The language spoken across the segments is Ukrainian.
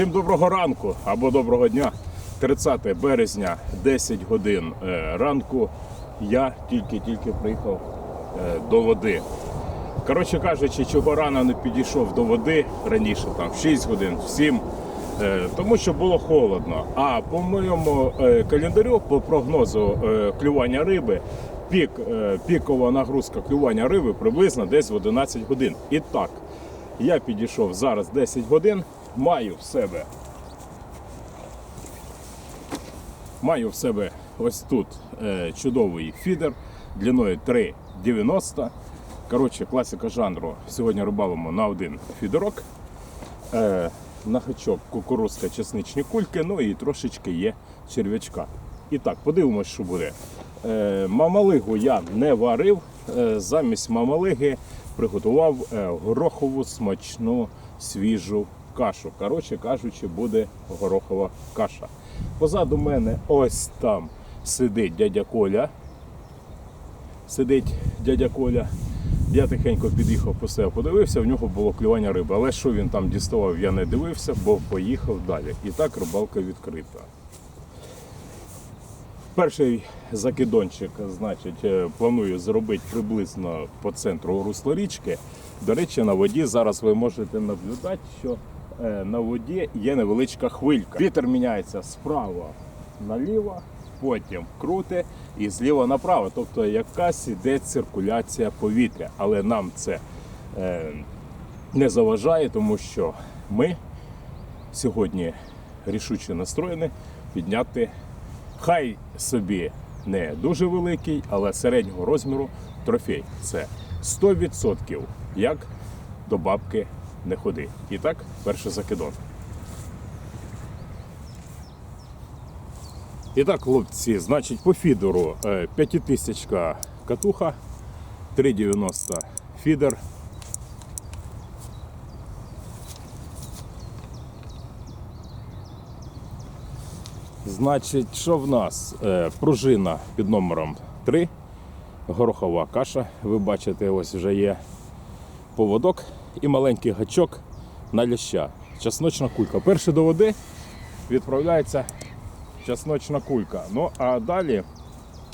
Всім доброго ранку або доброго дня. 30 березня, 10 годин е, ранку. Я тільки-тільки приїхав е, до води. Коротше кажучи, чого рано не підійшов до води раніше, там в 6 годин, в 7, е, тому що було холодно. А по моєму календарю, по прогнозу клювання риби, пік, пікова нагрузка клювання риби приблизно десь в 11 годин. І так, я підійшов зараз 10 годин, маю в себе. Маю в себе ось тут е, чудовий фідер длиною 3,90. Коротше, класика жанру. Сьогодні рибалимо на один фідерок. Е, на гачок кукурузка чесничні кульки, ну і трошечки є черв'ячка. І так, подивимось, що буде. Е, мамалигу я не варив. Замість мамалиги приготував горохову смачну свіжу кашу. Коротше кажучи, буде горохова каша. Позаду мене ось там сидить дядя Коля. Сидить дядя Коля. Я тихенько під'їхав по себе, подивився, в нього було клювання риби. Але що він там діставав, я не дивився, бо поїхав далі. І так рибалка відкрита. Перший закидончик, значить, е, планую зробити приблизно по центру русла річки. До речі, на воді зараз ви можете наблюдати, що на воді є невеличка хвилька. Вітер міняється справа наліво, потім круте і зліва направо. Тобто якась іде циркуляція повітря. Але нам це е, не заважає, тому що ми сьогодні рішуче настроєні підняти хай собі не дуже великий, але середнього розміру трофей. Це 100% як до бабки не ходи. І так, перший закидон. І так, хлопці, значить, по фідеру е, 5000 катуха, 3,90 фідер. Значить, що в нас? Е, пружина під номером 3, горохова каша. Ви бачите, ось вже є поводок і маленький гачок на ляща. Часночна кулька. Перший до води відправляється часночна кулька. Ну а далі,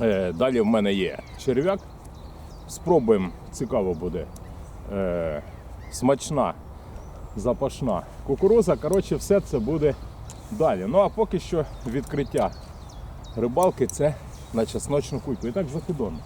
е, далі в мене є черв'як. Спробуємо, цікаво буде. Е, смачна, запашна кукуруза. Коротше, все це буде далі. Ну а поки що відкриття рибалки це на чесночну кульку. І так закидон.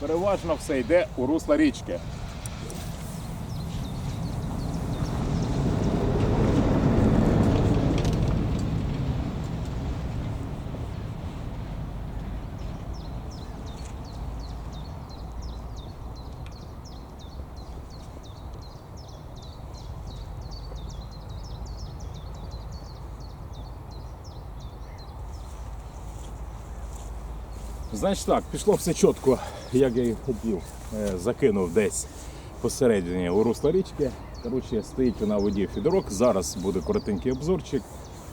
Переважно все йде у русло річки. Значить так, пішло все чітко, як я і хотів. Е, Закинув десь посередині у русло річки. Коротше, стоїть на воді фідерок. Зараз буде коротенький обзорчик.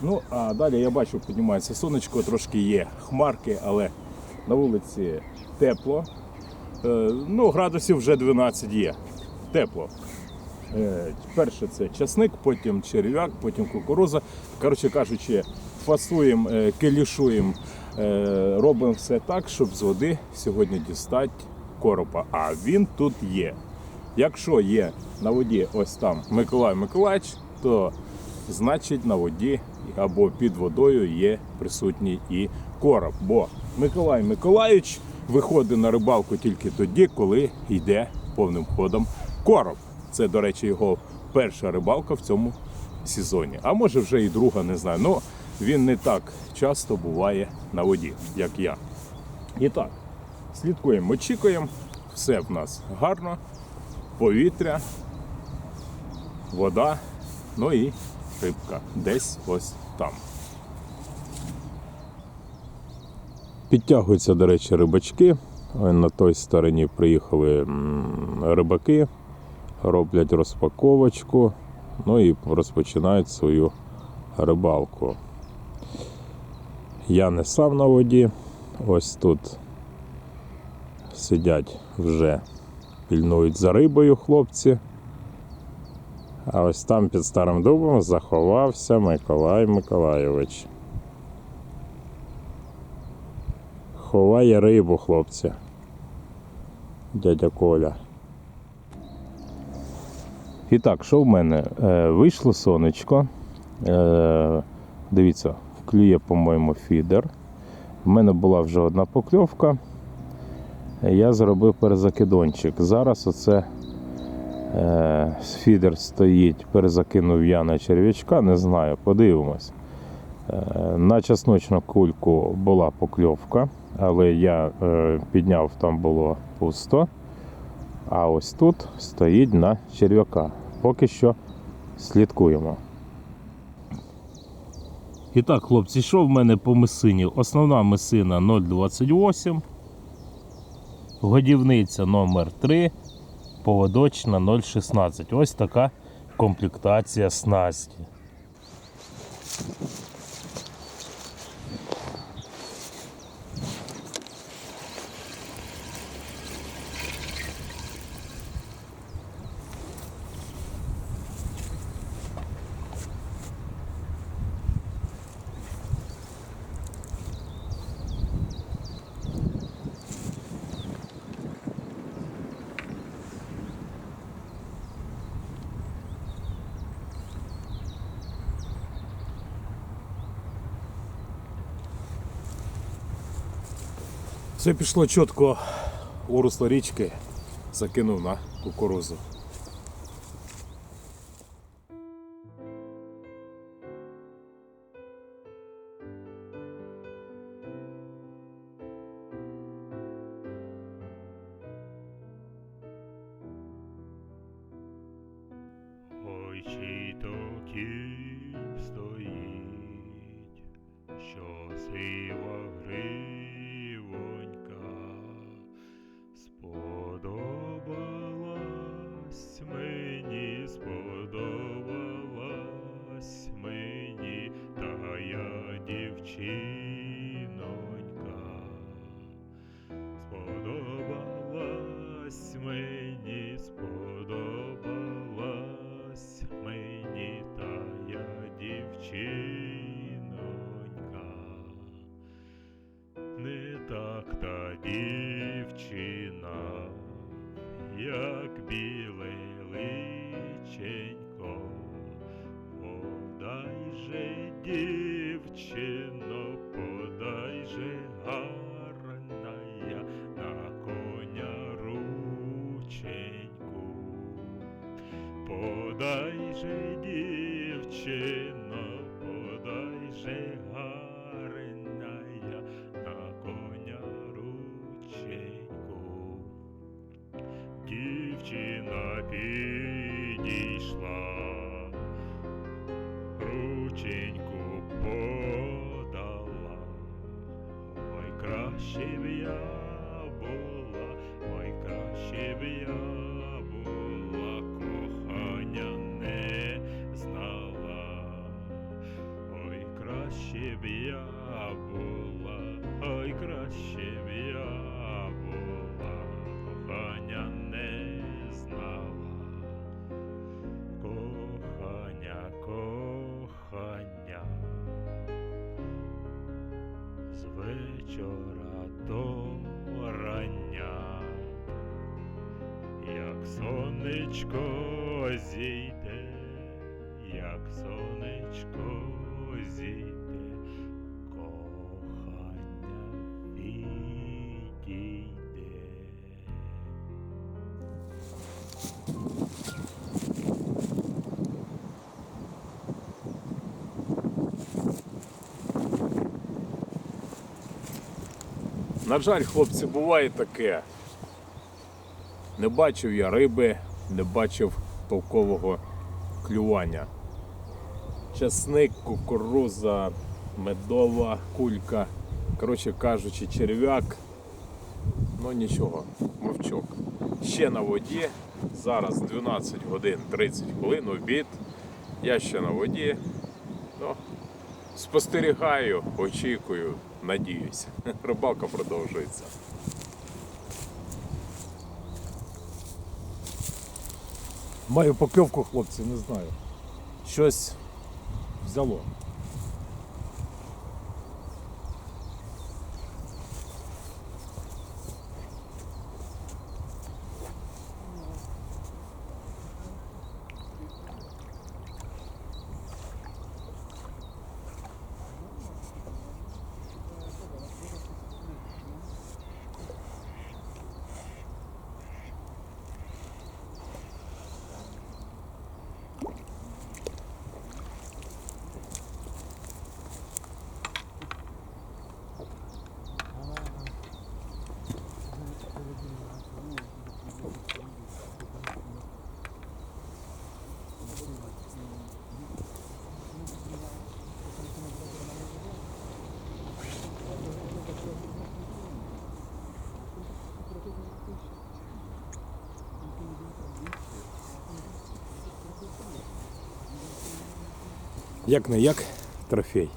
Ну, а далі я бачу, піднімається сонечко, трошки є хмарки, але на вулиці тепло. Е, Ну, градусів вже 12 є. Тепло. Е, Перше це часник, потім черв'як, потім кукуруза. Коротше кажучи, фасуємо, келішуємо, робимо все так, щоб з води сьогодні дістати коропа. А він тут є. Якщо є на воді ось там Миколай Миколаївич, то значить на воді або під водою є присутній і короб. Бо Миколай Миколаївич виходить на рибалку тільки тоді, коли йде повним ходом короб. Це, до речі, його перша рибалка в цьому сезоні. А може вже і друга, не знаю. Ну він не так часто буває на воді, як я. І так, слідкуємо, очікуємо. Все в нас гарно, повітря, вода, ну і рибка. Десь ось там. Підтягуються, до речі, рибачки. На той стороні приїхали рибаки, роблять розпаковочку, ну і розпочинають свою рибалку. Я не сам на воді, ось тут сидять вже, пільнують за рибою хлопці. А ось там під старим дубом заховався Миколай Миколайович. Ховає рибу, хлопці. Дядя Коля. І так, що в мене? Е, вийшло сонечко. Е, дивіться, клює, по-моєму, фідер. В мене була вже одна покльовка. Я зробив перезакидончик. Зараз оце е, фідер стоїть, перезакинув я на черв'ячка, не знаю, подивимось. Е, на чесночну кульку була покльовка, але я е, підняв, там було пусто. А ось тут стоїть на черв'яка. Поки що слідкуємо. І так, хлопці, що в мене по месині? Основна месина 0,28, годівниця номер 3 поводочна 0,16. Ось така комплектація снасті. Все пішло чітко у русло річки, закинув на кукурузу. Я Дівчина підійшла, рученьку подала, ой, краще б я сонечко зійде, як сонечко зійде, кохання відійде. На жаль, хлопці, буває таке. Не бачив я риби, не бачив толкового клювання. Часник, кукуруза, медова кулька. Коротше кажучи, черв'як. Ну нічого, мовчок. Ще на воді. Зараз 12 годин 30 хвилин, обід. Я ще на воді. Ну, спостерігаю, очікую, надіюсь. Рибалка продовжується. Маю покльовку, хлопці, не знаю. Щось взяло. Як не як трофей.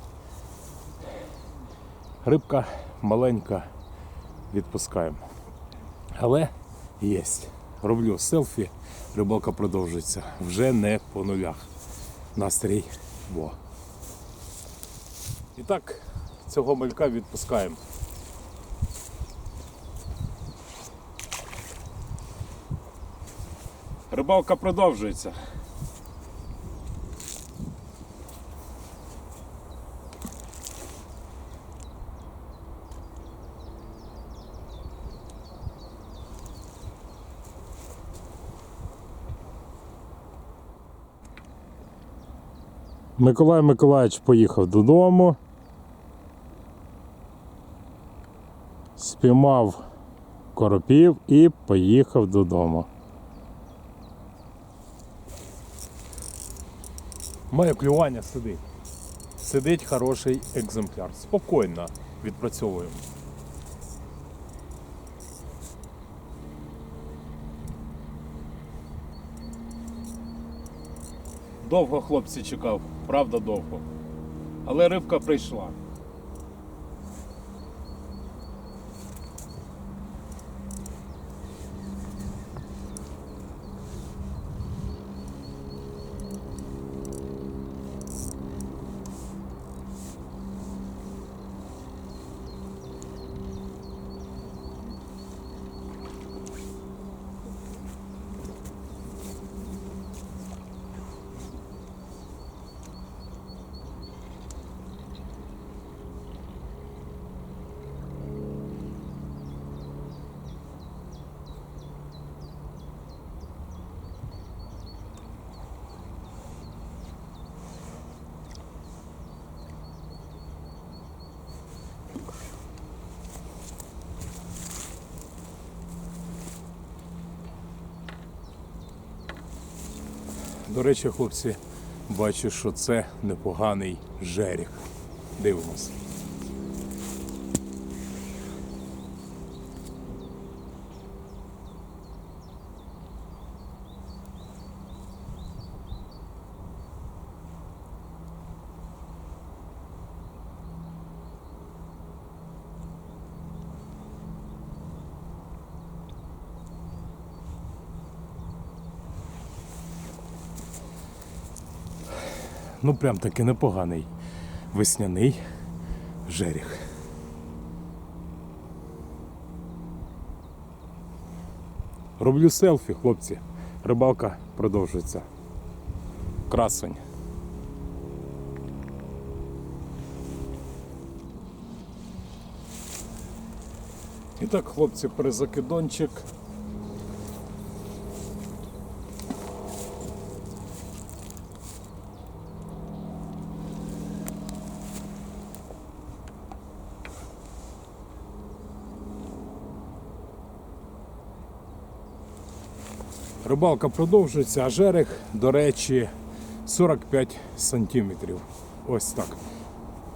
Рибка маленька, відпускаємо. Але є. Роблю селфі, рибалка продовжується. Вже не по нулях. Настрій во. І так, цього малька відпускаємо. Рибалка продовжується. Миколай Миколаївич поїхав додому. Спіймав коропів і поїхав додому. Моє клювання сидить. Сидить хороший екземпляр. Спокійно відпрацьовуємо. Довго хлопці чекав, правда довго. Але рибка прийшла. До речі, хлопці, бачу, що це непоганий жеріх. Дивимось. Ну прям таки непоганий весняний жеріх. Роблю селфі, хлопці. Рибалка продовжується. Красень. І так, хлопці, перезакидончик. Рибалка продовжується, а жерех, до речі, 45 сантиметрів. Ось так.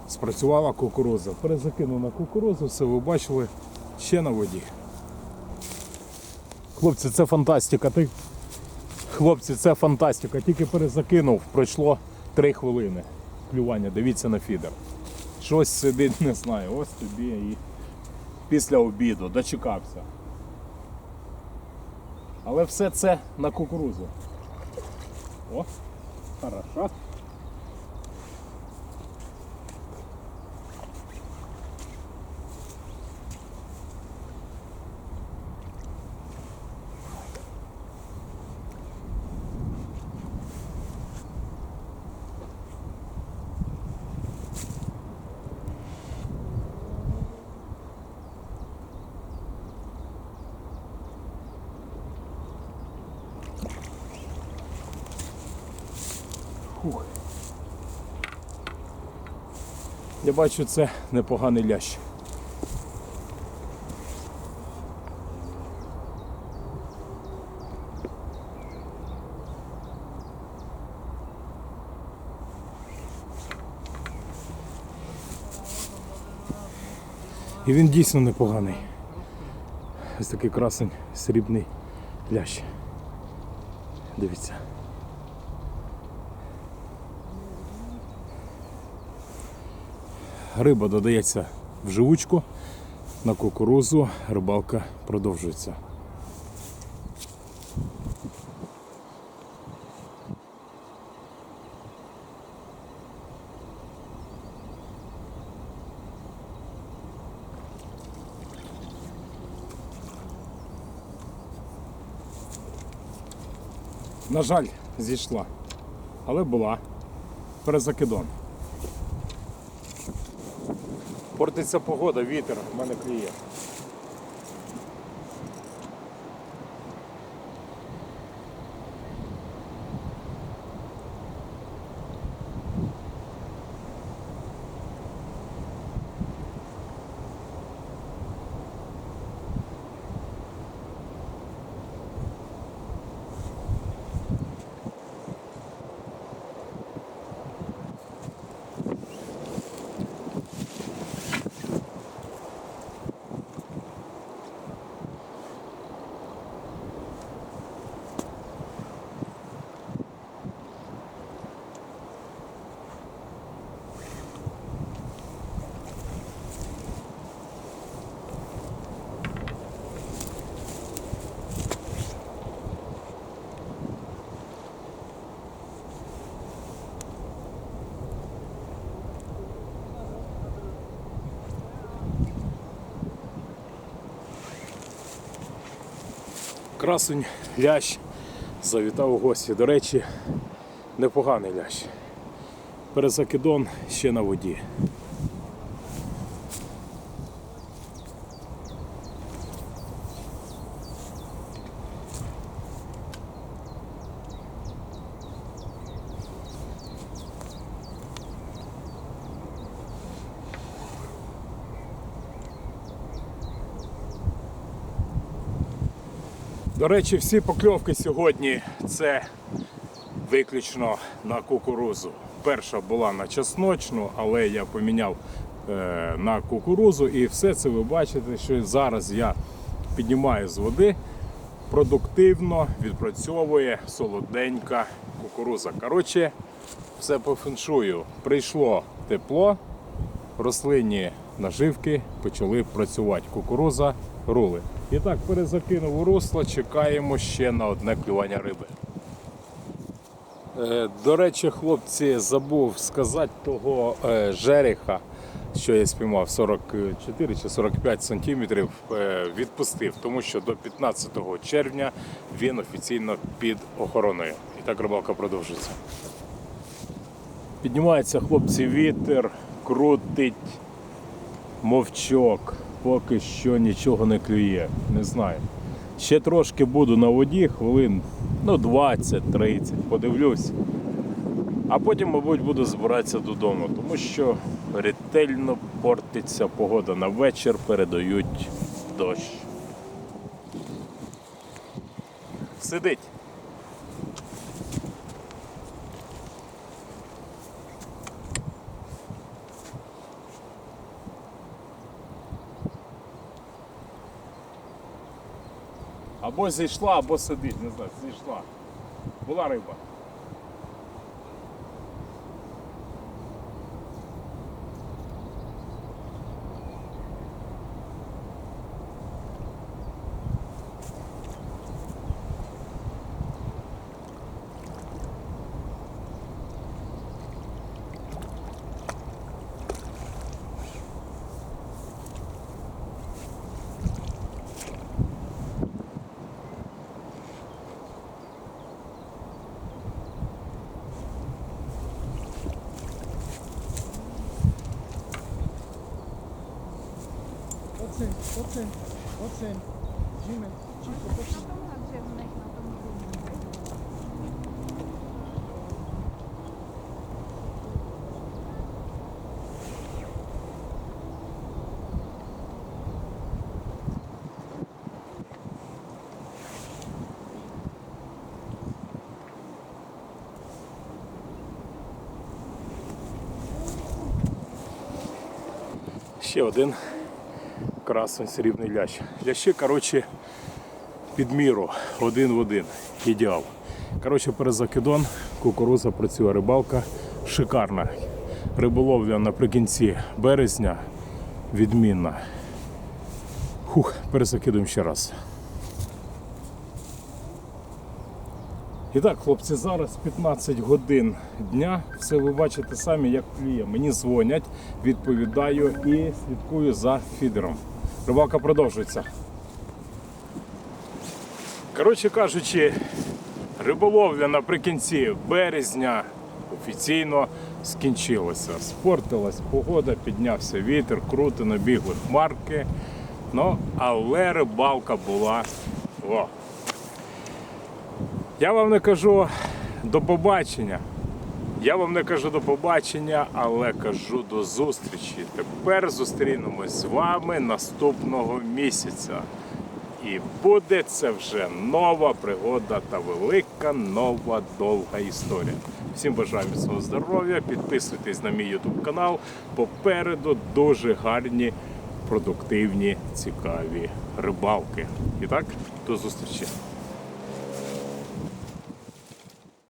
Спрацювала кукуруза. Перезакинув на кукурузу, все ви бачили ще на воді. Хлопці, це фантастика. Ти... Хлопці, це фантастика. Тільки перезакинув, пройшло 3 хвилини клювання. Дивіться на фідер. Щось сидить, не знаю. Ось тобі і після обіду дочекався. Але все це на кукурузу. О, хорошо. Я бачу, це непоганий лящ. І він дійсно непоганий. Ось такий красень срібний лящ. Дивіться. Риба додається в живучку, на кукурузу рибалка продовжується. На жаль, зійшла, але була перезакидон. Портиться погода, вітер, в мене кліє. Красень, лящ завітав у гості. До речі, непоганий лящ. Перезакидон ще на воді. До речі, всі покльовки сьогодні це виключно на кукурузу. Перша була на чесночну, але я поміняв е, на кукурузу і все це ви бачите, що зараз я піднімаю з води. Продуктивно відпрацьовує солоденька кукуруза. Коротше, все по феншую. Прийшло тепло, рослинні наживки почали працювати. Кукуруза, рули. І так, перезакинув у русло, чекаємо ще на одне клювання риби. Е, До речі, хлопці, забув сказати того е, жереха, що я спіймав 44 чи 45 сантиметрів, е, відпустив, тому що до 15 червня він офіційно під охороною. І так рибалка продовжується. Піднімається хлопці вітер, крутить мовчок. Поки що нічого не клює, не знаю. Ще трошки буду на воді, хвилин ну 20-30, подивлюсь. А потім, мабуть, буду збиратися додому, тому що ретельно портиться погода на вечір, передають дощ. Сидить. Або зійшла, або сидить, не знаю, зійшла. Була риба. Оце, оце. Зіме, чітко, оце. Ще один красний срібний лящ. Лящі, коротше, під міру, один в один. Ідеал. Коротше, перезакидон, кукуруза працює рибалка. Шикарна. Риболовля наприкінці березня. Відмінна. Хух, перезакидуємо ще раз. І так, хлопці, зараз 15 годин дня. Все ви бачите самі, як кліє. Мені дзвонять, відповідаю і слідкую за фідером. Рибалка продовжується. Коротше кажучи, риболовля наприкінці березня офіційно скінчилася. Спортилась погода, піднявся вітер, круто набігли хмарки. Ну, але рибалка була. О, я вам не кажу до побачення. Я вам не кажу до побачення, але кажу до зустрічі. Тепер зустрінемось з вами наступного місяця. І буде це вже нова пригода та велика нова довга історія. Всім бажаю міцного здоров'я, підписуйтесь на мій YouTube канал. Попереду дуже гарні, продуктивні, цікаві рибалки. І так, до зустрічі.